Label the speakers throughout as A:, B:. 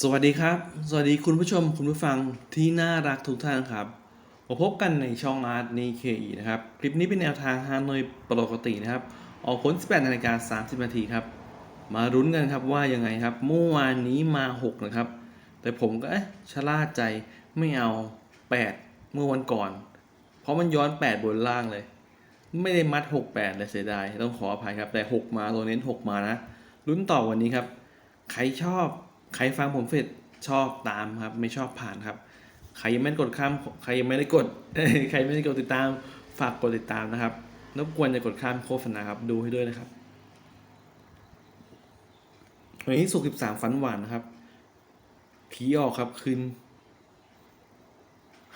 A: สวัสดีครับ สวัสดีคุณผู้ชมคุณผู้ฟังที่น่ารักทุกท่านครับมาพบกันในช่องอาร์ตในเคอีนะครับ คลิปนี้เป็นแนวทางฮานอยปกตินะครับ ออกผล 18นาฬิกา30 นาทีครับ มารุ้นกันครับว่ายังไงครับ เมื่อวานนี้มา 6 นะครับ แต่ผมก็เอ๊ะชะล่าใจไม่เอา 8 เมื่อวันก่อน เพราะมันย้อน 8 บนล่างเลย ไม่ได้มัด 68เลยเสียดายต้องขออภัยครับ แต่ 6 มาตัวเน้น 6 มานะลุ้นต่อวันนี้ครับ ใครชอบ ใครฟังผมเสร็จชอบตามครับ ไม่ชอบผ่านครับ ใครยังไม่ได้กดข้ามใครยังไม่ได้กด ใครไม่ได้กดติดตามฝากกดติดตามนะครับรบกวนอย่ากดข้ามโฆษณาครับ ดูให้ด้วยนะครับวันที่สุกสิบสามฝันหวานนะครับผีออกครับคืน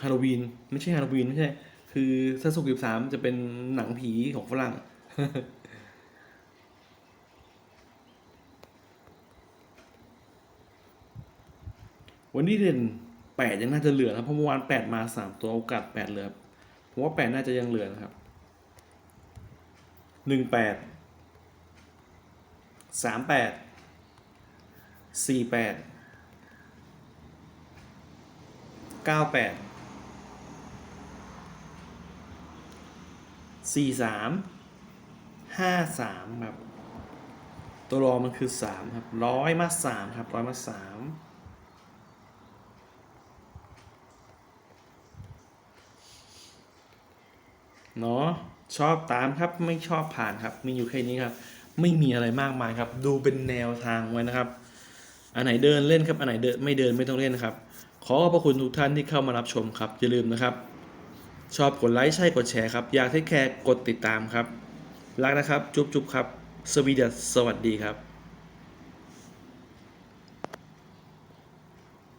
A: ฮาโลวีนไม่ใช่ฮาโลวีนไม่ใช่ คือถ้าสุกสิบสามจะเป็นหนังผีของฝรั่ง วันนี้เด่นแปดยังน่าจะเหลือนะเพราะเมื่อวานแปดมาสามตัวโอกาสแปดเหลือผมว่าแปดน่าจะยังเหลือนะครับหนึ่งแปดสามแปดสี่แปดเก้าแปดสี่สามห้าสามครับ ตัวรอมันคือสามครับร้อยมาสามครับร้อยมาสาม เนาะชอบตามครับไม่ชอบผ่านครับ มีอยู่แค่นี้ครับ ไม่มีอะไรมากมายครับ ดูเป็นแนวทางไว้นะครับ อันไหนเดินเล่นครับ อันไหนเดินไม่เดินไม่ต้องเล่นนะครับ ขอขอบพระคุณทุกท่านที่เข้ามารับชมครับ อย่าลืมนะครับ ชอบกดไลค์ใช่กดแชร์ครับ อยากให้แคร์กดติดตามครับ รักนะครับ จุ๊บจุ๊บครับ สวีดัสสวัสดีครับ